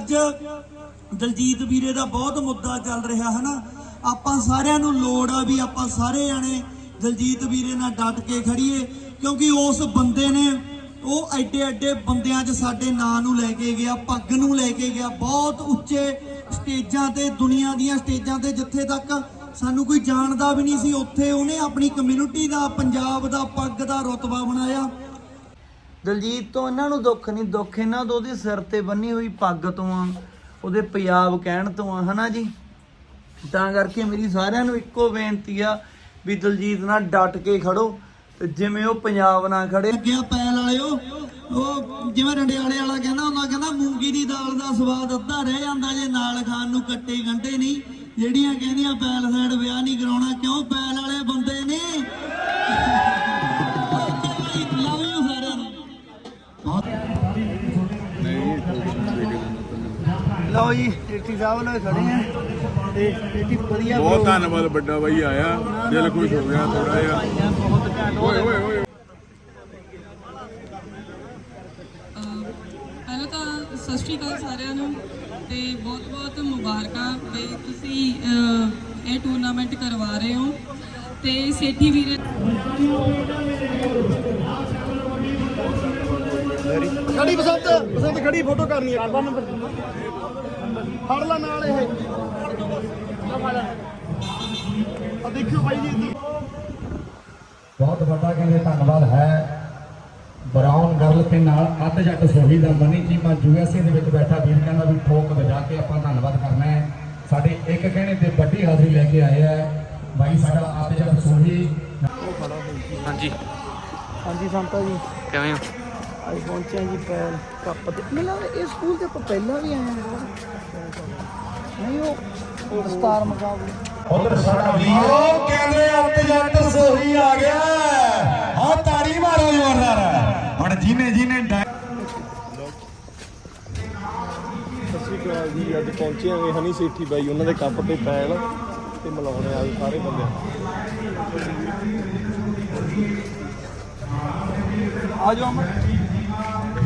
ਅੱਜ ਦਲਜੀਤ ਵੀਰੇ ਦਾ ਬਹੁਤ ਮੁੱਦਾ ਚੱਲ ਰਿਹਾ ਹੈ ਨਾ ਆਪਾਂ ਸਾਰਿਆਂ ਨੂੰ ਲੋੜ ਆ ਵੀ ਆਪਾਂ ਸਾਰੇ ਜਾਣੇ ਦਲਜੀਤ ਵੀਰੇ ਨਾਲ ਡਟ ਕੇ ਖੜੀਏ, ਕਿਉਂਕਿ ਉਸ ਬੰਦੇ ਨੇ ਉਹ ਐਡੇ ਐਡੇ ਬੰਦਿਆਂ 'ਚ ਸਾਡੇ ਨਾਂ ਨੂੰ ਲੈ ਕੇ ਗਿਆ, ਪੱਗ ਨੂੰ ਲੈ ਕੇ ਗਿਆ, ਬਹੁਤ ਉੱਚੇ ਸਟੇਜਾਂ ਤੇ, ਦੁਨੀਆ ਦੀਆਂ ਸਟੇਜਾਂ ਤੇ, ਜਿੱਥੇ ਤੱਕ ਸਾਨੂੰ ਕੋਈ ਜਾਣਦਾ ਵੀ ਨਹੀਂ ਸੀ, ਉੱਥੇ ਉਹਨੇ ਆਪਣੀ ਕਮਿਊਨਿਟੀ ਦਾ, ਪੰਜਾਬ ਦਾ ਪੱਗ ਦਾ ਰੁਤਬਾ ਬਣਾਇਆ। ਦਲਜੀਤ ਤੋਂ ਇਹਨਾਂ ਨੂੰ ਦੁੱਖ ਨਹੀਂ, ਦੁੱਖ ਇਹਨਾਂ ਤੋਂ ਉਹਦੇ ਸਿਰ ਤੇ ਬੰਨੀ ਹੋਈ ਪੱਗ ਤੋਂ ਆ, ਉਹਦੇ ਪੰਜਾਬ ਕਹਿਣ ਤੋਂ ਆ, ਹਨਾ ਜੀ? ਤਾਂ ਕਰਕੇ ਮੇਰੀ ਸਾਰਿਆਂ ਨੂੰ ਇੱਕੋ ਬੇਨਤੀ ਆ ਵੀ ਦਲਜੀਤ ਨਾਲ ਡਟ ਕੇ ਖੜੋ ਤੇ ਜਿਵੇਂ ਉਹ ਪੰਜਾਬ ਨਾਲ ਖੜੇ ਅੱਗੇ ਪੈਲ ਵਾਲਿਓ, ਉਹ ਜਿਵੇਂ ਰੰਡਿਆਲੇ ਵਾਲਾ ਕਹਿੰਦਾ ਹੁੰਦਾ, ਕਹਿੰਦਾ ਮੂੰਗੀ ਦੀ ਦਾਲ ਦਾ ਸਵਾਦ ਅੱਧਾ ਰਹਿ ਜਾਂਦਾ ਜੇ ਨਾਲ ਖਾਣ ਨੂੰ ਕੱਟੇ ਗੰਢੇ ਨਹੀਂ। ਜਿਹੜੀਆਂ ਕਹਿੰਦੀਆਂ ਪੈਲ ਸਾਈਡ ਵਿਆਹ ਨਹੀਂ ਕਰਾਉਣਾ, ਕਿਉਂ ਪੈਲ ਵਾਲੇ ਬੰਦੇ ਨੇ? ਲਓ ਜੀ ਏਟੀ ਸਾਹਿਬ ਨਾਲ ਖੜੇ ਆ। ਤੇ ਏਟੀ ਵਧੀਆ ਬਹੁਤ ਧੰਨਵਾਦ ਵੱਡਾ ਬਾਈ ਆਇਆ। ਦਿਲ ਖੁਸ਼ ਹੋ ਗਿਆ ਥੋੜਾ ਜਿਹਾ। ਬਹੁਤ ਘੈਂਟ ਓਏ ਓਏ। ਓਏ ਪਹਿਲਾਂ ਤਾਂ ਸਤਿ ਸ਼੍ਰੀ ਅਕਾਲ ਸਾਰਿਆਂ ਨੂੰ ਤੇ ਬਹੁਤ-ਬਹੁਤ ਮੁਬਾਰਕਾਂ ਵੀ ਤੁਸੀਂ ਇਹ ਟੂਰਨਾਮੈਂਟ ਕਰਵਾ ਰਹੇ ਹੋ ਤੇ ਸੇਠੀ ਵੀਰੇ ਖੜੀ ਬਸੰਤ ਬਸੰਤ ਖੜੀ ਫੋਟੋ ਕਰਨੀ ਹੈ ਕਰਵਾ ਨੰਬਰ ਫੜ ਲੈ ਨਾਲ ਇਹ। ਆ ਦੇਖਿਓ ਬਾਈ ਜੀ ਇੱਧਰ। ਬਹੁਤ ਵੱਡਾ ਕਹਿੰਦੇ ਧੰਨਵਾਦ ਹੈ। ਬਰਾਊਨ ਗਰਲ ਤੇ ਨਾਲ ਅੱਧ ਜੱਟ ਸੋਹੀ ਦਾ ਮਨੀ ਚੀਮਾ ਯੂਐਸਏ ਦੇ ਵਿੱਚ ਬੈਠਾ ਵੀਰ ਕਹਿੰਦਾ ਵੀ ਠੋਕ ਵਜਾ ਕੇ ਆਪਾਂ ਧੰਨਵਾਦ ਕਰਨਾ ਹੈ। ਸਾਡੇ ਇੱਕ ਕਹਿੰਦੇ ਤੇ ਵੱਡੀ ਹਾਜ਼ਰੀ ਲੈ ਕੇ ਆਏ ਹੈ। ਬਾਈ ਸਾਡਾ ਅੱਧ ਜੱਟ ਸੋਹੀ। ਹਾਂਜੀ। ਹਾਂਜੀ ਸੰਤਾ ਜੀ। ਕਿਵੇਂ ਹੋ? ਅੱਜ ਪਹੁੰਚੇ ਹਾਂ ਜੀ ਪੈਲ ਕੱਪ ਤੇ। ਮੈਨੂੰ ਲੱਗਦਾ ਇਹ ਸਕੂਲ ਤੇ ਆਪਾਂ ਪਹਿਲਾਂ ਵੀ ਆਏ ਹਾਂ ਨਹੀਂ ਉਹ ਸਟਾਰ ਮੁਕਾਬਲੇ ਉਧਰ ਸਾਡਾ ਉਹ ਕਹਿੰਦੇ ਅੱਤ ਜੱਟ ਸੋਹੀ ਆ ਗਿਆ। ਹਾਂ ਤਾੜੀ ਮਾਰੋ ਜ਼ੋਰਦਾਰ ਹੁਣ ਜਿਹਨੇ ਜਿਹਨੇ ਡੈ- ਸਤਿ ਸ਼੍ਰੀ ਅਕਾਲ ਜੀ ਅੱਜ ਪਹੁੰਚੇ ਹਾਂ ਹਨੀ ਸੇਠੀ ਬਾਈ। ਉਹਨਾਂ ਦੇ ਕੱਪ ਤੇ ਪੈਲ ਤੇ ਮਿਲਾਉਣੇ ਆ ਸਾਰੇ ਬੰਦੇ ਆ ਜਾਓ ਅਮਰ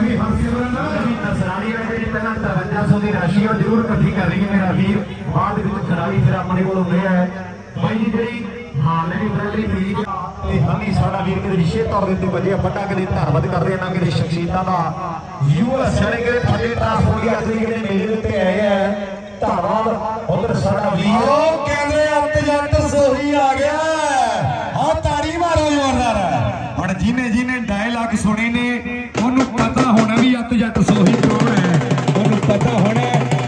ਤਾਂ ਆਜੋ ਮਾ ਗਿਆ ਨਸਰਾਣੀ ਵਾਲੇ ਜਿਹੜੀ ਪਹਿਲਾਂ 5300 ਦੀ ਰਾਸ਼ੀ ਉਹ ਜ਼ਰੂਰ ਇਕੱਠੀ ਕਰ ਰਹੀ ਹੈ ਮੇਰਾ ਵੀਰ। ਬਾਅਦ ਵਿੱਚ ਖਿਡਾਰੀ ਫਿਰ ਆਪਣੇ ਕੋਲ ਹੁੰਦੇ ਹੈ। ਬਾਈ ਜੀ ਜਿਹੜੀ ਹਾਲੇ ਦੀ ਫਰੈਂਡਲੀ ਲੀਗ ਤੇ ਹਨੀ ਸਾਡਾ ਵੀਰ ਕਿਤੇ ਵਿਸ਼ੇ ਤੌਰ ਦੇ ਉੱਤੇ ਵੱਜਿਆ ਵੱਡਾ ਕਿਤੇ ਧੰਨਵਾਦ ਕਰਦੇ ਹਾਂ ਨਾ ਕਿਤੇ ਸ਼ਖਸੀਅਤਾਂ ਦਾ। ਯੂਐਸ ਜਿਹੜੇ ਕਿਤੇ ਫੱਡੇ ਟਰਾਂਸਪੋਰਟ ਦੀ ਅਸਲੀ ਕਿਤੇ ਮੇਲੇ ਦੇ ਉੱਤੇ ਆਏ ਹੈ ਧੰਨਵਾਦ। ਉਧਰ ਸਾਡਾ ਵੀਰ ਉਹ ਕਹਿੰਦੇ ਅੱਤ ਜੱਟ ਸੋਹੀ ਆ ਗਿਆ। ਹਾਂ ਤਾੜੀ ਮਾਰੋ ਜ਼ੋਰਦਾਰ ਹੁਣ ਜਿਹਨੇ ਜਿਹਨੇ ਡਾਇਲੌਗ ਸੁਣੇ ਨੇ ਉਹਨੂੰ ਪਤਾ ਹੋਣਾ ਵੀ ਅੱਤ ਜੱਟ ਸੋਹੀ ਕੌਣ ਹੈ? ਉਹਨੂੰ ਪਤਾ ਹੋਣਾ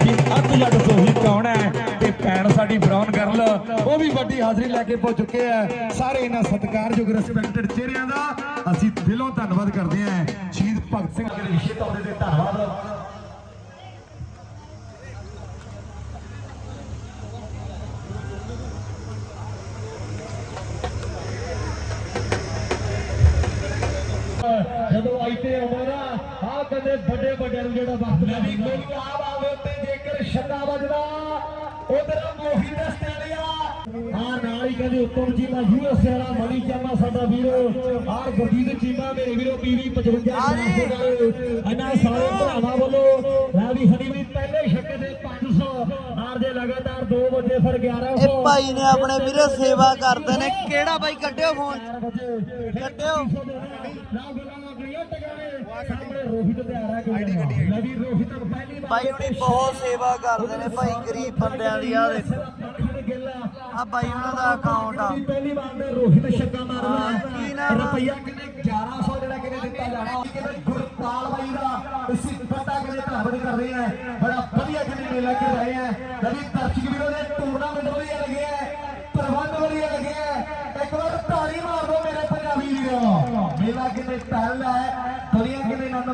ਕਿ ਅੱਤ ਜੱਟ ਸੋਹੀ ਕੌਣ ਹੈ ਤੇ ਭੈਣ ਸਾਡੀ ਬਰਾਊਨ ਗਰਲ, ਉਹ ਵੀ ਵੱਡੀ ਹਾਜ਼ਰੀ ਲੈ ਕੇ ਪਹੁੰਚ ਚੁੱਕੇ ਆ। ਸਾਰੇ ਇਹਨਾਂ ਸਤਿਕਾਰਯੋਗ ਰਿਸਪੈਕਟਡ ਚਿਹਰਿਆਂ ਦਾ ਅਸੀਂ ਦਿਲੋਂ ਧੰਨਵਾਦ ਕਰਦੇ ਹਾਂ। ਸ਼ਹੀਦ ਭਗਤ ਸਿੰਘ ਦੇ ਵਿਸ਼ੇ ਤੌਰ ਤੇ ਧੰਨਵਾਦ। ਜਦੋਂ ਆਈਤੇ ਉਮਰ ਆ ਕਹਿੰਦੇ ਵੱਡੇ ਵੱਡੇ ਨੂੰ ਜਿਹੜਾ ਵਕਤ ਨਵੀਂ ਕੋਈ ਆਪ ਆਵੇ ਉੱਤੇ ਜੇਕਰ ਛੱਡਾ ਵੱਜਦਾ ਉਧਰ ਮੋਹੀ ਦਸਤੇੜਿਆ ਆ ਨਾਲ ਹੀ ਕਹਿੰਦੇ ਉੱਤਮ ਚੀਮਾ ਯੂਐਸ ਵਾਲਾ ਮਣੀ ਚਾਮਾ ਸਾਡਾ ਵੀਰ। ਆ ਗੁਰਜੀਤ ਚੀਮਾ ਮੇਰੇ ਵੀਰੋ ਪੀਵੀ 55 ਇਹਨਾਂ ਸਾਰੇ ਭਰਾਵਾਂ ਵੱਲੋਂ ਲੈ ਵੀ ਹਣੀ ਵੀ ਪਹਿਲੇ ਛੱਕੇ ਦੇ 500 ਆਰ ਦੇ ਲਗਾਤਾਰ 2 ਵਜੇ ਫਿਰ 1100 ਇਹ ਭਾਈ ਨੇ ਆਪਣੇ ਵੀਰੇ ਸੇਵਾ ਕਰਦੇ ਨੇ। ਕਿਹੜਾ ਬਾਈ ਕੱਢਿਓ ਫੋਨ ਕੱਢਿਓ। ਰੋਹਿਤ ਤੇ ਆ ਰਿਹਾ ਕਿ ਨਵੀਂ। ਰੋਹਿਤ ਪਹਿਲੀ ਵਾਰ ਬਾਈ ਹੁਣੀ ਬਹੁਤ ਸੇਵਾ ਕਰਦੇ ਨੇ ਭਾਈ ਗਰੀਬ ਬੰਦਿਆਂ ਦੀ ਆ ਦੇਖੋ। ਆ। ਬਾਈ ਉਹਨਾਂ ਦਾ ਅਕਾਊਂਟ ਆ। ਪਹਿਲੀ ਵਾਰ ਨੇ ਰੋਹਿਤ ਛੱਕਾ ਕੀ ਮਾਰਦਾ ਨਾਮ ਆ? ਰੁਪਈਆ ਕਿਨੇ 1100 ਜਿਹੜਾ ਕਿਨੇ ਦਿੱਤਾ ਜਾਣਾ ਕਿਨੇ ਗੁਰਪਾਲ ਬਾਈ ਦਾ ਇਸੇ ਪਤਾ ਕਿਨੇ ਧੰਨਵਾਦ ਕਰਦੇ ਆ। ਬੜਾ ਵਧੀਆ ਕਿਨੇ ਮੇਲਾ ਕਰ ਰਹੇ ਆ। ਨਵੀਂ ਦਰਸ਼ਕ ਵੀਰੋ ਦੇ ਟੂਰਨਾਮੈਂਟ ਵਧੀਆ ਲੱਗੇ ਆ। ਪ੍ਰਬੰਧ ਵਧੀਆ ਲੱਗੇ ਆ। ਇੱਕ ਵਾਰ ਤਾੜੀ ਮਾਰ ਦਿਓ ਮੇਰੇ ਪੰਜਾਬੀ ਵੀਰੋ। ਮੇਲਾ ਕਿਨੇ ਦੁਨੀਆ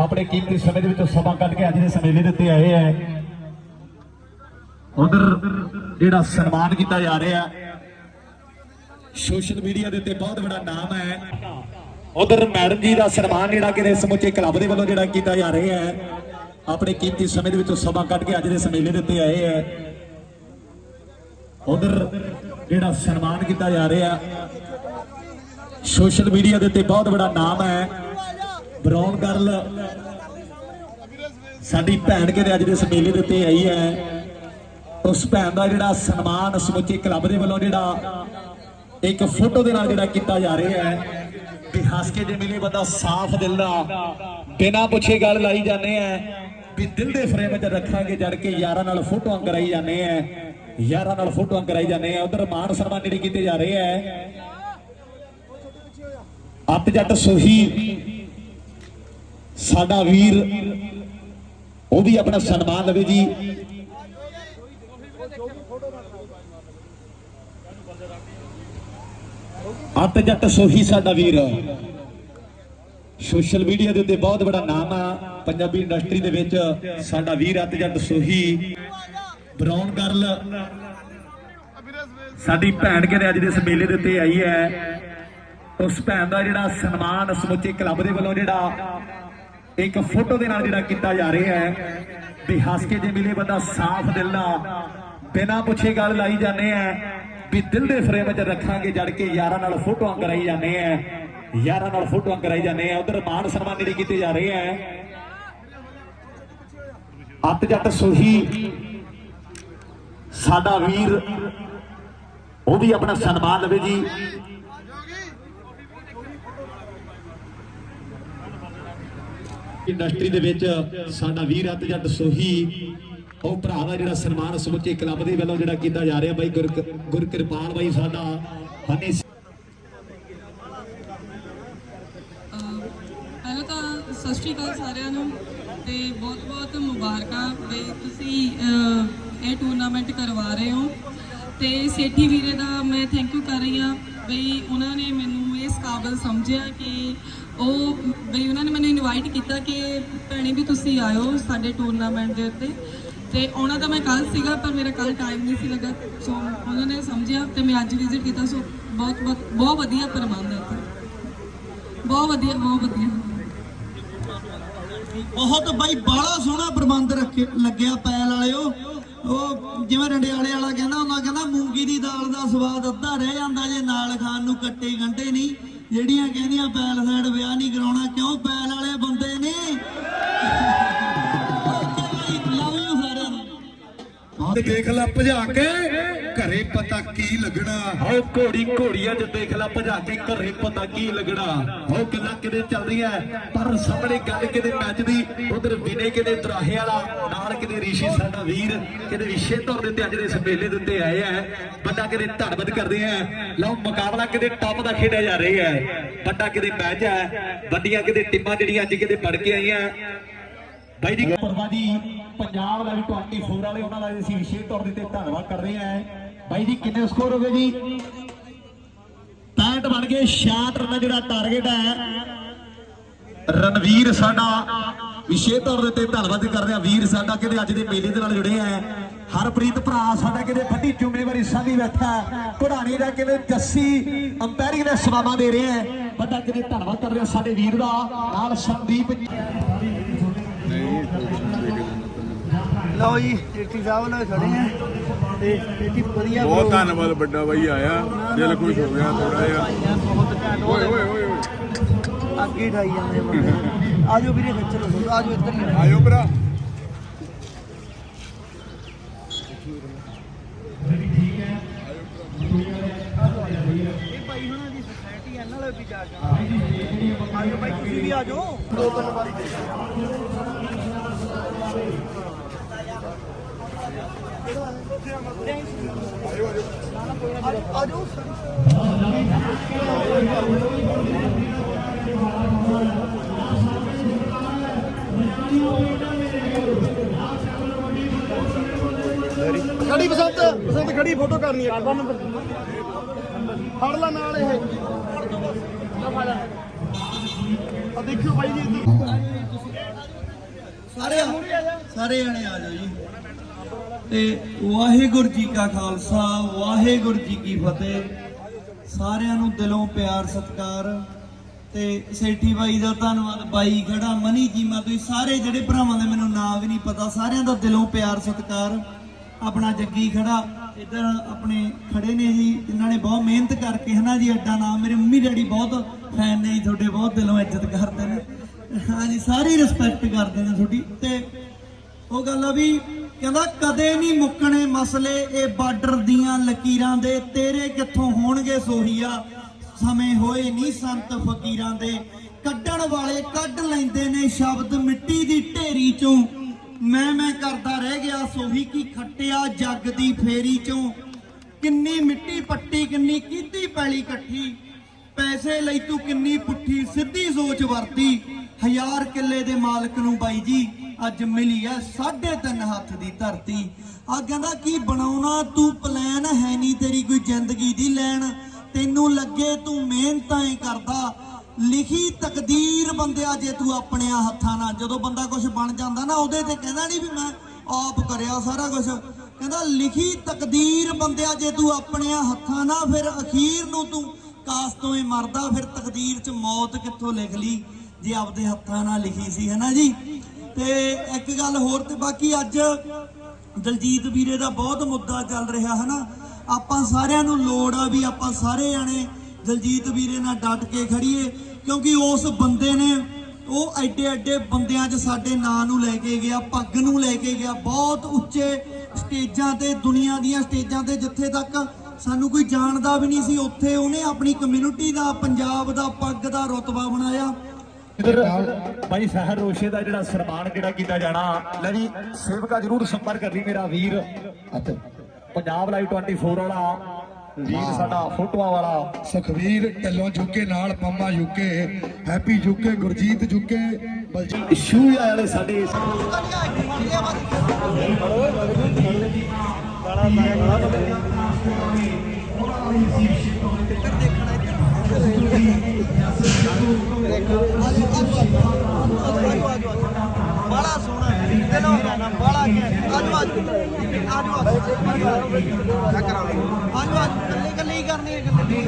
ਆਪਣੇ ਕੀਮਤੀ ਸਮੇਂ ਦੇ ਵਿੱਚੋਂ ਸਮਾਂ ਕੱਢ ਕੇ ਅੱਜ ਦੇ ਸਮੇਲੇ ਦੇ ਉੱਤੇ ਆਏ ਹੈ। ਉਧਰ ਜਿਹੜਾ ਸਨਮਾਨ ਕੀਤਾ ਜਾ ਰਿਹਾ ਸੋਸ਼ਲ ਮੀਡੀਆ ਦੇ ਉੱਤੇ ਬਹੁਤ ਬੜਾ ਨਾਮ ਹੈ। ਉਧਰ ਮੈਡਮ ਜੀ ਦਾ ਸਨਮਾਨ ਜਿਹੜਾ ਕਿ ਸਮੁੱਚੇ ਕਲੱਬ ਦੇ ਵੱਲੋਂ ਜਿਹੜਾ ਕੀਤਾ ਜਾ ਰਿਹਾ ਹੈ, ਆਪਣੇ ਕੀਮਤੀ ਸਮੇਂ ਦੇ ਵਿੱਚੋਂ ਸਮਾਂ ਕੱਢ ਕੇ ਅੱਜ ਦੇ ਸਮੇਲੇ ਦੇ ਉੱਤੇ ਆਏ ਹੈ। ਉਧਰ ਜਿਹੜਾ ਸਨਮਾਨ ਕੀਤਾ ਜਾ ਰਿਹਾ, ਸੋਸ਼ਲ ਮੀਡੀਆ ਦੇ ਉੱਤੇ ਬਹੁਤ ਬੜਾ ਨਾਮ ਹੈ। Brown girl. ਸਾਡੀ ਭੈਣ ਕਿਤੇ ਅੱਜ ਦੇ ਇਸ ਮੇਲੇ ਦੇ ਉੱਤੇ ਆਈ ਹੈ? ਉਸ ਭੈਣ ਦਾ ਜਿਹੜਾ ਸਨਮਾਨ ਸਮੁੱਚੇ ਕਲੱਬ ਦੇ ਵੱਲੋਂ ਜਿਹੜਾ ਇੱਕ ਫੋਟੋ ਦੇ ਨਾਲ ਜਿਹੜਾ ਕੀਤਾ ਜਾ ਰਿਹਾ ਹੈ, ਵੀ ਹੱਸ ਕੇ ਜੇ ਮਿਲੇ ਬੰਦਾ ਸਾਫ਼ ਦਿਲ ਦਾ, ਬਿਨਾਂ ਪੁੱਛੇ ਗੱਲ ਲਾਈ ਜਾਂਦੇ ਆ, ਵੀ ਦਿਲ ਦੇ ਫਰੇਮ 'ਚ ਰੱਖਾਂਗੇ ਜੜ ਕੇ ਯਾਰਾਂ ਨਾਲ ਫੋਟੋਆਂ ਕਰਾਈ ਜਾਂਦੇ ਆ, ਯਾਰਾਂ ਨਾਲ ਫੋਟੋਆਂ ਕਰਾਈ ਜਾਂਦੇ ਆ, ਉਧਰ ਮਾਨ ਸਨਮਾਨ ਜਿਹੜੇ ਕੀਤੇ ਜਾ ਰਹੇ ਆ। ਅੱਤ ਜੱਟ ਸੋਹੀ ਸਾਡਾ ਵੀਰ ਉਹ ਵੀ ਆਪਣਾ ਸਨਮਾਨ ਲਵੇ ਜੀ। ਅੱਤ ਜੱਟ ਸੋਹੀ ਸਾਡਾ ਵੀਰ। ਸੋਸ਼ਲ ਮੀਡੀਆ ਦੇ ਉੱਤੇ ਬਹੁਤ ਬੜਾ ਨਾਮ ਆ। ਪੰਜਾਬੀ ਇੰਡਸਟਰੀ ਦੇ ਵਿੱਚ ਸਾਡਾ ਵੀਰ ਅੱਤ ਜੱਟ ਸੋਹੀ। Brown girl. ਸਾਡੀ ਭੈਣ ਕਹਿੰਦੇ ਅੱਜ ਦੇ ਇਸ ਮੇਲੇ ਦੇ ਉੱਤੇ ਆਈ ਹੈ। ਉਸ ਭੈਣ ਦਾ ਜਿਹੜਾ ਸਨਮਾਨ ਸਮੁੱਚੇ ਕਲੱਬ ਦੇ ਵੱਲੋਂ ਜਿਹੜਾ ਇੱਕ ਫੋਟੋ ਦੇ ਨਾਲ ਜਿਹੜਾ ਕੀਤਾ ਜਾ ਰਿਹਾ ਹੈ, ਵੀ ਹੱਸ ਕੇ ਜੇ ਮਿਲੇ ਬੰਦਾ ਸਾਫ਼ ਦਿਲ ਦਾ ਬਿਨਾਂ ਪੁੱਛੇ ਗੱਲ ਲਾਈ ਜਾਂਦੇ ਆ, ਵੀ ਦਿਲ ਦੇ ਫਰੇਮ 'ਚ ਰੱਖਾਂਗੇ ਜੜ ਕੇ ਯਾਰਾਂ ਨਾਲ ਫੋਟੋਆਂ ਕਰਾਈ ਜਾਂਦੇ ਆ, ਯਾਰਾਂ ਨਾਲ ਫੋਟੋਆਂ ਕਰਾਈ ਜਾਂਦੇ ਆ, ਉਧਰ ਮਾਨ ਸਨਮਾਨ ਜਿਹੜੇ ਕੀਤੇ ਜਾ ਰਹੇ ਆ। ਅੱਤ ਜੱਟ ਸੋਹੀ, ਸਾਡਾ ਵੀਰ, ਉਹ ਵੀ ਆਪਣਾ ਸਨਮਾਨ ਲਵੇ ਜੀ। ਇੰਡਸਟਰੀ ਦੇ ਵਿੱਚ ਸਾਡਾ ਵੀਰ ਅੱਤ ਜੱਟ ਸੋਹੀ ਉਹ ਭਰਾ ਦਾ ਜਿਹੜਾ ਸਨਮਾਨ ਸਮੁੱਚੇ ਕਲੱਬ ਦੇ ਵੱਲੋਂ ਜਿਹੜਾ ਕੀਤਾ ਜਾ ਰਿਹਾ ਬਾਈ ਗੁਰ ਗੁਰਕਿਰਪਾਲ ਬਾਈ ਸਾਡਾ ਹਨੀ ਪਹਿਲਾਂ ਤਾਂ ਸਤਿ ਸ਼੍ਰੀ ਅਕਾਲ ਸਾਰਿਆਂ ਨੂੰ ਤੇ ਬਹੁਤ-ਬਹੁਤ ਮੁਬਾਰਕਾਂ ਵੀ ਤੁਸੀਂ ਇਹ ਟੂਰਨਾਮੈਂਟ ਕਰਵਾ ਰਹੇ ਹੋ। ਤੇ ਸੇਠੀ ਵੀਰੇ ਦਾ ਮੈਂ ਥੈਂਕ ਯੂ ਕਰ ਰਹੀ ਹਾਂ ਬਈ ਉਹਨਾਂ ਨੇ ਮੈਨੂੰ ਇਸ ਕਾਬਲ ਸਮਝਿਆ ਕਿ ਉਹ ਬਈ ਉਹਨਾਂ ਨੇ ਮੈਨੂੰ ਇਨਵਾਈਟ ਕੀਤਾ ਕਿ ਭੈਣੇ ਵੀ ਤੁਸੀਂ ਆਇਓ ਸਾਡੇ ਟੂਰਨਾਮੈਂਟ ਦੇ ਉੱਤੇ। ਤੇ ਆਉਣਾ ਤਾਂ ਮੈਂ ਕੱਲ ਸੀਗਾ, ਪਰ ਮੇਰਾ ਕੱਲ ਟਾਈਮ ਨਹੀਂ ਸੀ ਲੱਗਾ। ਸੋ ਉਹਨਾਂ ਨੇ ਸਮਝਿਆ ਤੇ ਮੈਂ ਅੱਜ ਵਿਜ਼ਿਟ ਕੀਤਾ। ਸੋ ਬਹੁਤ ਬਹੁਤ ਬਹੁਤ ਵਧੀਆ ਪ੍ਰਬੰਧ ਹੈ ਇੱਥੇ। ਬਹੁਤ ਵਧੀਆ ਬਹੁਤ ਵਧੀਆ। ਬਹੁਤ ਬਾਈ, ਬਾਹਲਾ ਸੋਹਣਾ ਪ੍ਰਬੰਧ ਰੱਖੇ, ਲੱਗਿਆ ਪੈਲ ਵਾਲਿਓ। ਉਹ ਜਿਵੇਂ ਰੰਡਿਆਲੇ ਵਾਲਾ ਕਹਿੰਦਾ, ਉਹਨਾਂ ਕਹਿੰਦਾ, ਮੂੰਗੀ ਦੀ ਦਾਲ ਦਾ ਸਵਾਦ ਅੱਧਾ ਰਹਿ ਜਾਂਦਾ ਜੇ ਨਾਲ ਖਾਣ ਨੂੰ ਕੱਟੇ ਗੰਢੇ ਨਹੀਂ। ਜਿਹੜੀਆਂ ਕਹਿੰਦੀਆਂ ਪੈਲ ਸਾਈਡ ਵਿਆਹ ਨਹੀਂ ਕਰਾਉਣਾ ਕਿਉਂ ਪੈਲ ਵਾਲੇ ਬੰਦੇ ਨੇ? ਲਵ ਯੂ ਸਾਰਿਆਂ ਨੂੰ। ਦੇਖ ਲੈ ਭਜਾ ਕੇ। ਘਰੇ ਪਤਾ ਕੀ ਲੱਗਣਾ? ਆਓ ਘੋੜੀ ਘੋੜੀਆਂ 'ਚ ਦੇਖ ਲੈ ਭਜਾ ਕੇ ਘਰੇ ਪਤਾ ਕੀ ਲੱਗਣਾ। ਉਹ ਗੱਲਾਂ ਕਿਤੇ ਚੱਲ ਰਹੀਆਂ ਪਰ ਸਾਹਮਣੇ ਗੱਲ ਕਿਤੇ ਮੈਚ ਦੀ ਉਧਰ ਵਿਨੇ ਕਿਤੇ ਦਰਾਹੇ ਵਾਲਾ ਨਾਲ ਕਿਤੇ ਰਿਸ਼ੀ ਸਾਡਾ ਵੀਰ ਕਿਤੇ ਵਿਸ਼ੇ ਤੌਰ ਦੇ ਉੱਤੇ ਅੱਜ ਦੇ ਇਸ ਮੇਲੇ ਦੇ ਉੱਤੇ ਆਏ ਆ ਵੱਡਾ ਕਿਤੇ ਧੰਨਵਾਦ ਕਰਦੇ ਆ ਲਓ ਮੁਕਾਬਲਾ ਕਿਤੇ ਟੌਪ ਦਾ ਖੇਡਿਆ ਜਾ ਰਿਹਾ ਹੈ। ਵੱਡਾ ਕਿਤੇ ਮੈਚ ਹੈ। ਵੱਡੀਆਂ ਕਿਤੇ ਟੀਮਾਂ ਜਿਹੜੀਆਂ ਅੱਜ ਕਿਤੇ ਪੜ ਕੇ ਆਈਆਂ। ਬਾਈ ਜੀ ਪਰਵਾ ਜੀ ਪੰਜਾਬ ਦਾ ਵੀ 24 ਵਾਲੇ ਉਹਨਾਂ ਦਾ ਅਸੀਂ ਵਿਸ਼ੇਸ਼ ਤੌਰ ਦੇ ਉੱਤੇ ਧੰਨਵਾਦ ਕਰਦੇ ਆਂ ਬਾਈ ਜੀ, ਕਿੰਨੇ ਸਕੋਰ ਹੋ ਗਏ ਜੀ? 65 ਬਣ ਗਏ 66 ਰਨ ਜਿਹੜਾ ਟਾਰਗੇਟ ਹੈ ਰਣਵੀਰ ਸਾਡਾ ਵਿਸ਼ੇਸ਼ ਤੌਰ ਦੇ ਉੱਤੇ ਧੰਨਵਾਦ ਕਰਦੇ ਆ ਵੀਰ ਸਾਡਾ ਕਿਤੇ ਅੱਜ ਦੇ ਮੇਲੇ ਦੇ ਨਾਲ ਜੁੜੇ ਆ। ਹਰਪ੍ਰੀਤ ਭਰਾ ਸਾਡਾ ਕਿਤੇ ਵੱਡੀ ਜ਼ਿੰਮੇਵਾਰੀ ਸਾਂਭੀ ਬੈਠਾ ਘੋੜਾਣੀ ਦਾ ਕਿਤੇ ਜੱਸੀ ਅੰਪਾਇਰਿੰਗ ਦੇ ਸੇਵਾਵਾਂ ਦੇ ਰਹੇ ਆ ਵੱਡਾ ਕਿਤੇ ਧੰਨਵਾਦ ਕਰ ਰਿਹਾ ਸਾਡੇ ਵੀਰ ਦਾ, ਨਾਲ ਸੰਦੀਪ ਜੀ। ਲਓ ਜੀ, ਜੇਠੀ ਸਾਹਿਬ ਨਾਲ ਖੜੇ ਆ। ਤੇ ਵਧੀਆ ਬਹੁਤ ਧੰਨਵਾਦ ਵੱਡਾ ਬਾਈ ਆਇਆ। ਦਿਲ ਖੁਸ਼ ਹੋ ਗਿਆ ਥੋੜਾ ਜਿਹਾ। ਬਹੁਤ ਘੈਂਟ ਓਏ ਓਏ ਓਏ। ਅੱਗੇ ਹੀ ਠਾਈ ਜਾਂਦੇ ਬੰਦੇ ਆਜੋ ਵੀਰੇ ਖਿੱਚ ਲਓ ਆਜੋ ਇੱਧਰ ਹੀ ਆਇਓ ਭਰਾ। ਇਹ ਭਾਈ ਹੁਣਾਂ ਦੀ ਸੁਸਾਇਟੀ ਐ ਨਾਲ ਵੀ ਜਾ ਕੇ ਆਜੋ ਭਾਈ ਤੁਸੀਂ ਵੀ ਆਜੋ। ਦੋ ਤਿੰਨ ਵਾਰੀ ਆਜੋ ਖੜੀ ਬਸੰਤ ਬਸੰਤ ਖੜੀ ਫੋਟੋ ਕਰਨੀ ਹੈ ਫੜ ਲਾ ਨਾਲ ਇਹ। ਆ ਦੇਖਿਓ ਬਾਈ ਜੀ। ਇੱਧਰ ਸਾਰੇ ਸਾਰੇ ਜਣੇ ਆ ਜਾਓ ਜੀ। ਤੇ ਵਾਹਿਗੁਰੂ ਜੀ ਕਾ ਖਾਲਸਾ, ਵਾਹਿਗੁਰੂ ਜੀ ਕੀ ਫਤਿਹ। ਸਾਰਿਆਂ ਨੂੰ ਦਿਲੋਂ ਪਿਆਰ, ਸਤਿਕਾਰ ਤੇ ਸੇਠੀ ਬਾਈ ਦਾ ਧੰਨਵਾਦ। ਬਾਈ ਖੜਾ, ਮਨੀ ਜੀਮਾ ਤੁਸੀਂ ਸਾਰੇ ਜਿਹੜੇ ਭਰਾਵਾਂ ਦੇ ਮੈਨੂੰ ਨਾਮ ਵੀ ਨਹੀਂ ਪਤਾ, ਸਾਰਿਆਂ ਦਾ ਦਿਲੋਂ ਪਿਆਰ, ਸਤਿਕਾਰ। ਆਪਣਾ ਜੱਗੀ ਖੜਾ, ਇੱਧਰ ਆਪਣੇ ਖੜੇ ਨੇ ਜੀ, ਇਹਨਾਂ ਨੇ ਬਹੁਤ ਮਿਹਨਤ ਕਰਕੇ ਹਨਾ ਜੀ, ਅੱਡਾ ਨਾਮ ਮੇਰੇ ਮੰਮੀ ਡੈਡੀ ਬਹੁਤ ਫੈਨ ਨੇ ਜੀ, ਤੁਹਾਡੇ ਬਹੁਤ ਦਿਲੋਂ ਇੱਜ਼ਤ ਕਰਦੇ ਨੇ। ਹਾਂਜੀ, ਸਾਰੀ ਰਿਸਪੈਕਟ ਕਰਦੇ ਨੇ ਤੁਹਾਡੀ। ਤੇ ਉਹ ਗੱਲ ਆ ਵੀ ਕਹਿੰਦਾ, ਕਦੇ ਨਹੀਂ ਮੁੱਕਣੇ ਮਸਲੇ, ਇਹ ਬਾਰਡਰ ਦੀਆਂ ਲਕੀਰਾਂ ਦੇ, ਤੇਰੇ ਕਿੱਥੋਂ ਹੋਣਗੇ ਸੋਹੀਆ? ਸਮੇਂ ਹੋਏ ਨਹੀਂ ਸੰਤ ਫਕੀਰਾਂ ਦੇ। ਕੱਢਣ ਵਾਲੇ ਕੱਢ ਲੈਂਦੇ ਨੇ ਸ਼ਬਦ ਮਿੱਟੀ ਦੀ ਢੇਰੀ ਚੋਂ। ਮੈਂ ਮੈਂ ਕਰਦਾ ਰਹਿ ਗਿਆ ਸੋਹੀ ਕੀ ਖੱਟਿਆ ਜੱਗ ਦੀ ਫੇਰੀ ਚੋਂ। ਕਿੰਨੀ ਮਿੱਟੀ ਪੱਟੀ, ਕਿੰਨੀ ਕੀਤੀ ਪੈਲੀ ਇਕੱਠੀ। ਪੈਸੇ ਲਈ ਤੂੰ ਕਿੰਨੀ ਪੁੱਠੀ, ਸਿੱਧੀ ਸੋਚ ਵਰਤੀ। ਹਜ਼ਾਰ ਕਿੱਲੇ ਦੇ ਮਾਲਕ ਨੂੰ ਬਾਈ ਜੀ ਅੱਜ ਮਿਲੀ ਐ ਸਾਢੇ ਤਿੰਨ ਹੱਥ ਦੀ ਧਰਤੀ। ਆ ਕਹਿੰਦਾ, ਕੀ ਬਣਾਉਣਾ? ਤੂੰ ਪਲਾਨ ਹੈ ਨਹੀਂ ਤੇਰੀ ਕੋਈ ਜ਼ਿੰਦਗੀ ਦੀ ਲੈਣ। ਤੈਨੂੰ ਲੱਗੇ ਤੂੰ ਮਿਹਨਤਾਂ ਹੀ ਕਰਦਾ। ਲਿਖੀ ਤਕਦੀਰ ਬੰਦਿਆ ਜੇ ਤੂੰ ਆਪਣੇ ਹੱਥਾਂ ਨਾਲ। ਜਦੋਂ ਬੰਦਾ ਕੁਝ ਬਣ ਜਾਂਦਾ ਨਾ, ਉਹਦੇ ਤੇ ਕਹਿੰਦਾ ਨਹੀਂ ਵੀ ਮੈਂ ਆਪ ਕਰਿਆ ਸਾਰਾ ਕੁਝ ਕਹਿੰਦਾ, ਲਿਖੀ ਤਕਦੀਰ ਬੰਦਿਆ ਜੇ ਤੂੰ ਆਪਣੇ ਹੱਥਾਂ ਨਾਲ, ਫਿਰ ਅਖੀਰ ਨੂੰ ਤੂੰ ਕਾਸ ਤੋਂ ਹੀ ਮਰਦਾ। ਫਿਰ ਤਕਦੀਰ 'ਚ ਮੌਤ ਕਿੱਥੋਂ ਲਿਖ ਲਈ? ਜੇ ਆਪਦੇ ਹੱਥਾਂ ਨਾਲ ਲਿਖੀ ਸੀ, ਹੈ ਨਾ ਜੀ? ਤੇ ਇੱਕ ਗੱਲ ਹੋਰ ਤੇ ਬਾਕੀ ਅੱਜ ਦਲਜੀਤ ਵੀਰੇ ਦਾ ਬਹੁਤ ਮੁੱਦਾ ਚੱਲ ਰਿਹਾ, ਹਨਾ? ਆਪਾਂ ਸਾਰਿਆਂ ਨੂੰ ਲੋੜ ਆ ਵੀ ਆਪਾਂ ਸਾਰੇ ਜਾਣੇ ਦਲਜੀਤ ਵੀਰੇ ਨਾਲ ਡਟ ਕੇ ਖੜੀਏ, ਕਿਉਂਕਿ ਉਸ ਬੰਦੇ ਨੇ ਉਹ ਐਡੇ ਐਡੇ ਬੰਦਿਆਂ 'ਚ ਸਾਡੇ ਨਾਂ ਨੂੰ ਲੈ ਕੇ ਗਿਆ, ਪੱਗ ਨੂੰ ਲੈ ਕੇ ਗਿਆ, ਬਹੁਤ ਉੱਚੇ ਸਟੇਜਾਂ ਤੇ, ਦੁਨੀਆ ਦੀਆਂ ਸਟੇਜਾਂ ਤੇ ਜਿੱਥੇ ਤੱਕ ਸਾਨੂੰ ਕੋਈ ਜਾਣਦਾ ਵੀ ਨਹੀਂ ਸੀ, ਉੱਥੇ ਉਹਨੇ ਆਪਣੀ ਕਮਿਊਨਿਟੀ ਦਾ, ਪੰਜਾਬ ਦਾ ਪੱਗ ਦਾ ਰੁਤਬਾ ਬਣਾਇਆ। ਇਧਰ ਭਾਈ ਸਹਿਰ ਰੋਸ਼ੇ ਦਾ ਜਿਹੜਾ ਸਨਮਾਨ ਜਿਹੜਾ ਕੀਤਾ ਜਾਣਾ ਲੈ ਜੀ ਸੇਵਕਾ ਜਰੂਰ ਸੰਪਰਕ ਕਰ ਲਈ ਮੇਰਾ ਵੀਰ। ਪੰਜਾਬ ਲਾਈਵ 24 ਵਾਲਾ ਵੀਰ ਸਾਡਾ ਫੋਟੋਆਂ ਵਾਲਾ। ਸੁਖਵੀਰ ਢੱਲੋਂ ਜੁਕੇ ਨਾਲ ਪੰਮਾ ਜੁਕੇ ਹੈਪੀ ਜੁਕੇ ਗੁਰਜੀਤ ਜੁਕੇ ਬਲਜੀਤ ਸ਼ੂਆ ਵਾਲੇ ਸਾਡੇ। ਬੜਾ ਸੋਹਣਾ ਦਿਲੋਂ ਬੜਾ ਆਜੋ ਆਜੋ ਆਜੋ ਆਜੋ ਆਜੋ ਕੱਲੇ ਕੱਲੇ ਹੀ ਕਰਨੀ ਹੈ ਕੱਲੇ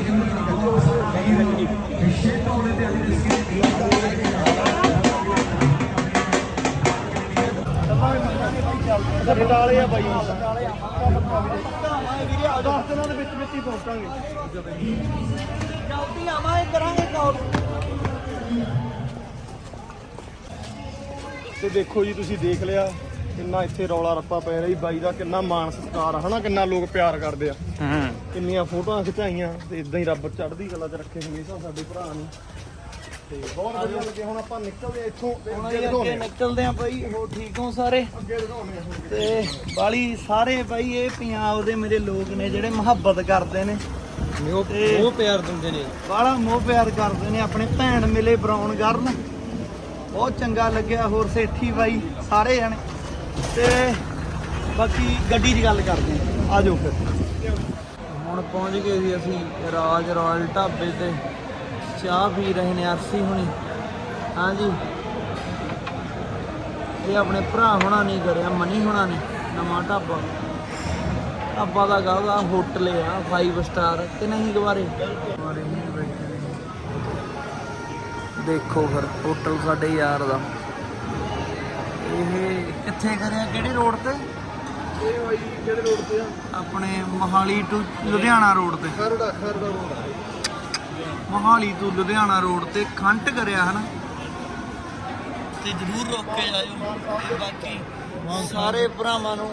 ਬਟਾਲੇ ਆ ਬਾਈ ਬਟਾਲੇ ਆ 10 ਦਿਨਾਂ ਦੇ ਵਿੱਚ ਵਿੱਚ ਹੀ ਪਹੁੰਚਾਂਗੇ ਜਲਦੀ ਆਵਾਂਗੇ ਕਰਾਂਗੇ ਕਾਲ ਤੇ ਦੇਖੋ ਜੀ, ਤੁਸੀਂ ਦੇਖ ਲਿਆ। ਕਿੰਨਾ ਇੱਥੇ ਰੌਲਾ ਰੱਪਾ ਪੈ ਰਿਹਾ ਜੀ ਬਾਈ ਦਾ ਕਿੰਨਾ ਮਾਣ ਸਤਿਕਾਰ ਆ ਹਨਾ? ਕਿੰਨਾ ਲੋਕ ਪਿਆਰ ਕਰਦੇ ਆ। ਹੂੰ। ਕਿੰਨੀਆਂ ਫੋਟੋਆਂ ਖਿਚਾਈਆਂ ਤੇ ਇਦਾਂ ਹੀ ਰੱਬ ਚੜ੍ਹਦੀ ਕਲਾ 'ਚ ਰੱਖੇ ਹਮੇਸ਼ਾ ਸਾਡੇ ਭਰਾ ਨੂੰ। ਤੇ ਬਹੁਤ ਵਧੀਆ ਲੱਗੇ ਹੁਣ ਆਪਾਂ ਨਿਕਲਦੇ ਆ ਇੱਥੋਂ ਤੇ ਅੱਗੇ ਅੱਗੇ ਆ। ਨਿਕਲਦੇ ਆ ਬਾਈ ਹੋ ਠੀਕ ਹੋ ਸਾਰੇ? ਅੱਗੇ ਦਿਖਾਉਂਦੇ ਆ ਹੁਣ। ਤੇ ਬਾਲੀ ਸਾਰੇ ਬਾਈ ਇਹ ਪੰਜਾਬ ਦੇ ਮੇਰੇ ਲੋਕ ਨੇ ਜਿਹੜੇ ਮੁਹੱਬਤ ਕਰਦੇ ਨੇ। ਉਹ ਪਿਆਰ ਦਿੰਦੇ ਨੇ। ਬਾਲਾ ਮੋਹ ਪਿਆਰ ਕਰਦੇ ਨੇ ਆਪਣੇ ਭੈਣ ਮਿਲੇ ਬਰਾਉਨ ਕਰਨ। ਬਹੁਤ ਚੰਗਾ ਲੱਗਿਆ ਹੋਰ ਸੇਠੀ ਬਾਈ ਸਾਰੇ ਜਣੇ। ਤੇ ਬਾਕੀ ਗੱਡੀ 'ਚ ਗੱਲ ਕਰਦੇ ਆ ਆਜੋ ਫਿਰ। ਹੁਣ ਪਹੁੰਚ ਗਏ ਸੀ ਅਸੀਂ ਰਾਜ ਰਾਇਲ ਢਾਬੇ ਤੇ। ਚਾਹ ਪੀ ਰਹੇ ਨੇ ਅਰਸੀ ਹੁਣੀ। ਹਾਂਜੀ। ਇਹ ਆਪਣੇ ਭਰਾ ਹੋਣਾ ਨਹੀਂ ਕਰਿਆ ਮਨੀ ਹੋਣਾ ਨੇ ਨਵਾਂ ਢਾਬਾ। ਢਾਬਾ ਦਾ ਗਾਉਦਾ ਹੋਟਲ ਆ 5 ਸਟਾਰ ਤੇ ਨਹੀਂ ਨੇ। ਦੇਖੋ ਫਿਰ ਹੋਟਲ ਸਾਡੇ ਯਾਰ ਦਾ। ਕਿੱਥੇ ਕਰਿਆ ਕਿਹੜੇ ਰੋਡ ਤੇ? ਇਹ ਬਾਈ ਕਿਹੜੇ ਰੋਡ ਤੇ ਆ? ਆਪਣੇ ਮੋਹਾਲੀ ਟੂ ਲੁਧਿਆਣਾ ਰੋਡ ਤੇ। ਖਰੜਾ ਖਰੜਾ ਰੋਡ ਮੋਹਾਲੀ ਤੋਂ ਲੁਧਿਆਣਾ ਰੋਡ ਤੇ ਖੰਟ ਕਰਿਆ ਹਨਾ? ਤੇ ਜਰੂਰ ਰੋਕ ਕੇ ਤੇ ਬਾਕੀ ਸਾਰੇ ਭਰਾਵਾਂ ਨੂੰ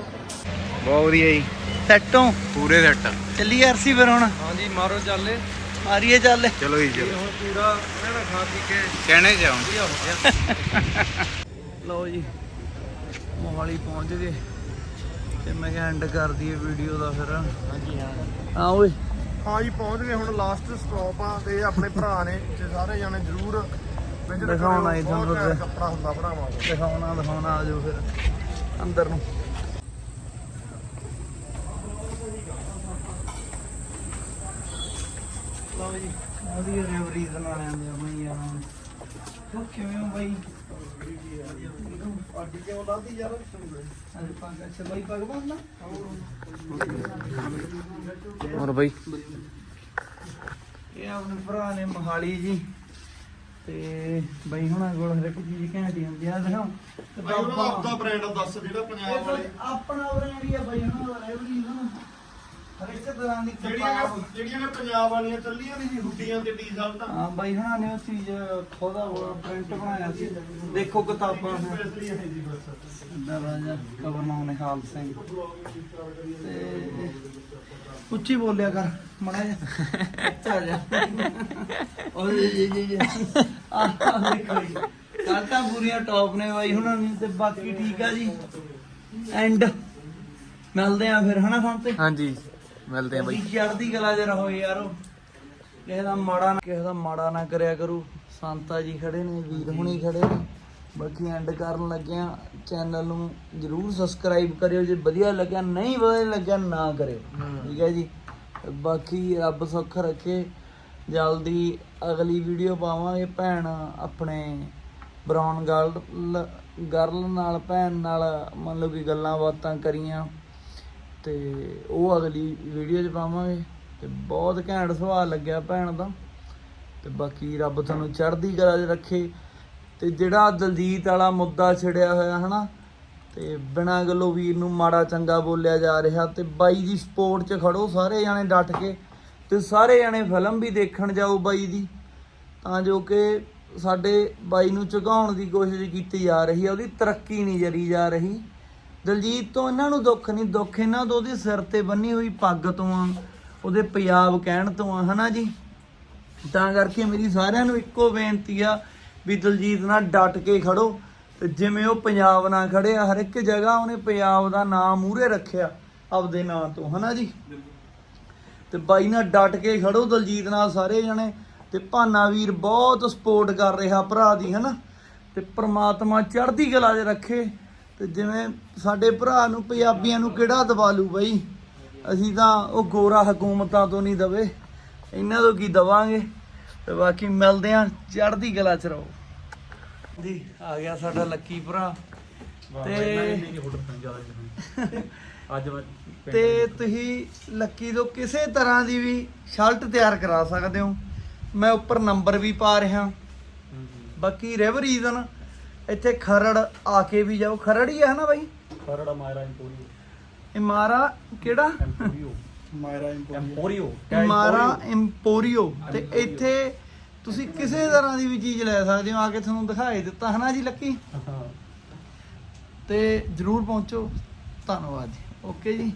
ਬਹੁਤ ਵਧੀਆ ਜੀ। ਸੈਟੋਂ ਪੂਰੇ ਸੈੱਟ ਚੱਲੀ ਅਰਸੀ ਫਿਰ ਹੁਣ? ਹਾਂਜੀ ਮਾਰੋ ਚੱਲੇ ਮਾਰੀਏ ਚੱਲ ਚਲੋ ਜੀ ਚਲੋ। ਹੁਣ ਪੂਰਾ ਇਹਨਾਂ ਖਾ ਪੀ ਕੇ ਕਹਿਣੇ ਜਾਉਂ ਲਓ ਜੀ। ਮੋਹਾਲੀ ਪਹੁੰਚ ਗਏ ਤੇ ਮੈਂ ਕਿਹਾ ਐਂਡ ਕਰ ਦਈਏ ਵੀਡੀਓ ਦਾ ਫਿਰ। ਹਾਂਜੀ ਹਾਂ। ਹਾਂ ਓਏ। ਹਾਂ ਜੀ ਪਹੁੰਚ ਗਏ ਹੁਣ ਲਾਸਟ ਸਟਾਪ ਆ ਤੇ ਆਪਣੇ ਭਰਾ ਨੇ ਤੇ ਸਾਰੇ ਜਾਣੇ ਜ਼ਰੂਰ ਦਿਖਾਉਣਾ ਇਹ ਤੁਹਾਨੂੰ ਕੱਪੜਾ ਹੁੰਦਾ ਭਰਾਵਾਂ ਦਿਖਾਉਣਾ ਦਿਖਾਉਣਾ ਆ ਜਾਓ ਫਿਰ ਅੰਦਰ ਨੂੰ। ਲਓ ਜੀ ਵਧੀਆ ਰਿਵਰੀਜ਼ ਨਾਲ ਆ ਮੈਂ ਕਿਵੇਂ ਹੋ ਬਾਈ? ਅੱਜ ਕਿਉਂ ਲਾਦੀ ਯਾਰ? ਅਰੇ ਪੱਗ ਅੱਛਾ ਬਾਈ ਪੱਗ ਬੰਨਣਾ ਹੋਰ ਬਈ। ਇਹ ਆਪਣੇ ਭਰਾ ਨੇ ਮਹਾਲੀ ਜੀ। ਤੇ ਬਾਈ ਹੁਣਾਂ ਕੋਲ ਹਰ ਇੱਕ ਚੀਜ਼ ਘੈਂਟ ਹੁੰਦੀ ਆ ਦਿਖਾਓ। ਤੇ ਬਾਬਾ ਬ੍ਰਾਂਡ ਦੱਸ ਜਿਹੜਾ ਪੰਜਾਬ ਵਾਲੇ। ਆਪਣਾ ਬ੍ਰਾਂਡ ਹੀ ਆ ਬਾਈ ਹੁਣਾਂ ਦਾ ਰੈਵਰੀ ਨਾ। ਦੀ ਜਿਹੜੀਆਂ ਜਿਹੜੀਆਂ ਨੇ ਪੰਜਾਬ ਵਾਲੀਆਂ ਚੱਲੀਆਂ ਨਹੀਂ ਸੀ ਹੁੱਡੀਆਂ ਤੇ। ਟੀ-ਸ਼ਰਟਾਂ ਹਾਂ ਬਾਈ ਹੁਣਾਂ ਨੇ ਉਹ ਚੀਜ਼ ਖੋਦਾ ਪ੍ਰਿੰਟ ਬਣਾਇਆ ਸੀ। ਦੇਖੋ ਕਿਤਾਬਾਂ ਨੇ। ਦਰਾਜਾ ਕਵਰਨਾਮ ਨੇ ਹਾਲ ਸਿੰਘ। ਤੇ ਉੱਚੀ ਬੋਲਿਆ ਕਰ ਮੜਾ ਜਾ ਅੱਛਾ ਜਾ ਓਏ ਜੀ ਜੀ ਜੀ। ਆਹ ਦੇਖੋ ਜੀ। ਪੂਰੀਆਂ ਟੌਪ ਨੇ ਬਾਈ ਹੁਣਾਂ ਨੇ ਤੇ ਬਾਕੀ ਠੀਕ ਆ ਜੀ। ਐਂਡ ਮਿਲਦੇ ਆ ਫਿਰ ਹਨਾ ਸੰਤੇ? ਹਾਂਜੀ। ਮਿਲਦੇ ਆ ਬਈ। ਚੜ੍ਹਦੀ ਕਲਾ ਚ ਰਹੋ ਯਾਰੋ। ਕਿਸੇ ਦਾ ਮਾੜਾ ਨਾ ਕਿਸੇ ਦਾ ਮਾੜਾ ਨਾ ਕਰਿਆ ਕਰੂ। ਸੰਤਾ ਜੀ ਖੜੇ ਨੇ ਵੀਰ ਹੁਣੀ ਖੜੇ ਨੇ। ਬਾਕੀ ਐਂਡ ਕਰਨ ਲੱਗਿਆ ਚੈਨਲ ਨੂੰ ਜਰੂਰ ਸਬਸਕ੍ਰਾਈਬ ਕਰਿਓ। ਜੇ ਵਧੀਆ ਲੱਗਿਆ ਨਹੀਂ ਵਧੀਆ ਲੱਗਿਆ ਨਾ ਕਰਿਓ। ਠੀਕ ਹੈ ਜੀ? ਬਾਕੀ ਰੱਬ ਸੁੱਖ ਰੱਖੇ। ਜਲਦੀ ਅਗਲੀ ਵੀਡੀਓ ਪਾਵਾਂਗੇ ਭੈਣ ਆਪਣੇ ਬ੍ਰਾਊਨ ਗਰਲ ਗਰਲ ਨਾਲ ਭੈਣ ਨਾਲ ਮੰਨ ਲਓ ਕਿ ਗੱਲਾਂ ਬਾਤਾਂ ਕਰੀਆਂ। ਤੇ ਉਹ ਅਗਲੀ ਵੀਡੀਓ 'ਚ ਪਾਵਾਂਗੇ। ਤੇ ਬਹੁਤ ਘੈਂਟ ਸੁਭਾਅ ਲੱਗਿਆ ਭੈਣ ਦਾ। ਤੇ ਬਾਕੀ ਰੱਬ ਤੁਹਾਨੂੰ ਚੜ੍ਹਦੀ ਕਲਾ 'ਚ ਰੱਖੇ। ਤੇ ਜਿਹੜਾ ਦਲਜੀਤ ਵਾਲਾ ਮੁੱਦਾ ਛਿੜਿਆ ਹੋਇਆ, ਹਨਾ? ਤੇ ਬਿਨਾਂ ਗੱਲੋਂ ਵੀਰ ਨੂੰ ਮਾੜਾ ਚੰਗਾ ਬੋਲਿਆ ਜਾ ਰਿਹਾ। ਤੇ ਬਾਈ ਦੀ ਸਪੋਰਟ 'ਚ ਖੜੋ, ਸਾਰੇ ਜਾਣੇ ਡਟ ਕੇ। ਤੇ ਸਾਰੇ ਜਾਣੇ ਫਿਲਮ ਵੀ ਦੇਖਣ ਜਾਓ ਬਾਈ ਦੀ ਤਾਂ ਜੋ ਕਿ ਸਾਡੇ ਬਾਈ ਨੂੰ ਝੁਕਾਉਣ ਦੀ ਕੋਸ਼ਿਸ਼ ਕੀਤੀ ਜਾ ਰਹੀ ਹੈ ਉਹਦੀ ਤਰੱਕੀ ਨਹੀਂ ਜਰੀ ਜਾ ਰਹੀ। ਦਲਜੀਤ ਤੋਂ ਇਹਨਾਂ ਨੂੰ ਦੁੱਖ ਨਹੀਂ, ਦੁੱਖ ਇਹਨਾਂ ਤੋਂ ਉਹਦੇ ਸਿਰ ਤੇ ਬੰਨੀ ਹੋਈ ਪੱਗ ਤੋਂ ਆ, ਉਹਦੇ ਪੰਜਾਬ ਕਹਿਣ ਤੋਂ ਆ, ਹਨਾ ਜੀ? ਤਾਂ ਕਰਕੇ ਮੇਰੀ ਸਾਰਿਆਂ ਨੂੰ ਇੱਕੋ ਬੇਨਤੀ ਆ ਵੀ ਦਲਜੀਤ ਨਾਲ ਡਟ ਕੇ ਖੜੋ ਤੇ ਜਿਵੇਂ ਉਹ ਪੰਜਾਬ ਨਾਲ ਖੜਿਆ ਹਰ ਇੱਕ ਜਗ੍ਹਾ ਉਹਨੇ ਪੰਜਾਬ ਦਾ ਨਾਮ ਮੂਹਰੇ ਰੱਖਿਆ ਆਪਦੇ ਨਾਂ ਤੋਂ, ਹਨਾ ਜੀ? ਤੇ ਬਾਈ ਨਾਲ ਡਟ ਕੇ ਖੜੋ ਦਲਜੀਤ ਨਾਲ ਸਾਰੇ ਜਣੇ ਤੇ ਭਾਨਾ ਵੀਰ ਬਹੁਤ ਸਪੋਰਟ ਕਰ ਰਿਹਾ ਭਰਾ ਦੀ, ਹਨਾ? ਤੇ ਪ੍ਰਮਾਤਮਾ ਚੜ੍ਹਦੀ ਕਲਾ 'ਚ ਰੱਖੇ। ਤੇ ਜਿਵੇਂ ਸਾਡੇ ਭਰਾ ਨੂੰ ਪੰਜਾਬੀਆਂ ਨੂੰ ਕਿਹੜਾ ਦਵਾ ਲੂ ਬਾਈ? ਅਸੀਂ ਤਾਂ ਉਹ ਗੋਰਾ ਹਕੂਮਤਾਂ ਤੋਂ ਨਹੀਂ ਦਵੇ ਇਹਨਾਂ ਤੋਂ ਕੀ ਦਵਾਂਗੇ? ਤੇ ਬਾਕੀ ਮਿਲਦੇ ਆਂ ਚੜ੍ਹਦੀ ਕਲਾ 'ਚ ਰਹੋ। ਜੀ ਆ ਗਿਆ ਸਾਡਾ ਲੱਕੀ ਭਰਾ। ਤੇ ਅੱਜ ਤੇ ਤੁਸੀਂ ਲੱਕੀ ਤੋਂ ਕਿਸੇ ਤਰ੍ਹਾਂ ਦੀ ਵੀ ਸ਼ਰਟ ਤਿਆਰ ਕਰਾ ਸਕਦੇ ਹੋ? ਮੈਂ ਉੱਪਰ ਨੰਬਰ ਵੀ ਪਾ ਰਿਹਾ। ਬਾਕੀ ਰਿਵਰ ਰੀਜ਼ਨ ਇੱਥੇ ਖਰੜ ਆ ਕੇ ਵੀ ਜਾਓ। ਖਰੜ ਹੀ ਹੈ ਨਾ ਬਾਈ? ਖਰੜਾ ਮਾਇਰਾ ਇੰਪੋਰੀਓ। ਇਮਾਰਾ ਕਿਹੜਾ? ਮਾਇਰਾ ਇੰਪੋਰੀਓ। ਇਮਾਰਾ ਇੰਪੋਰੀਓ। ਤੇ ਇੱਥੇ ਤੁਸੀਂ ਕਿਸੇ ਤਰ੍ਹਾਂ ਦੀ ਵੀ ਚੀਜ਼ ਲੈ ਸਕਦੇ ਹੋ। ਆ ਕੇ ਤੁਹਾਨੂੰ ਦਿਖਾਈ ਦਿੱਤਾ ਹਨਾ ਜੀ ਲੱਕੀ? ਤੇ ਜਰੂਰ ਪਹੁੰਚੋ। ਧੰਨਵਾਦ ਜੀ। ਓਕੇ ਜੀ।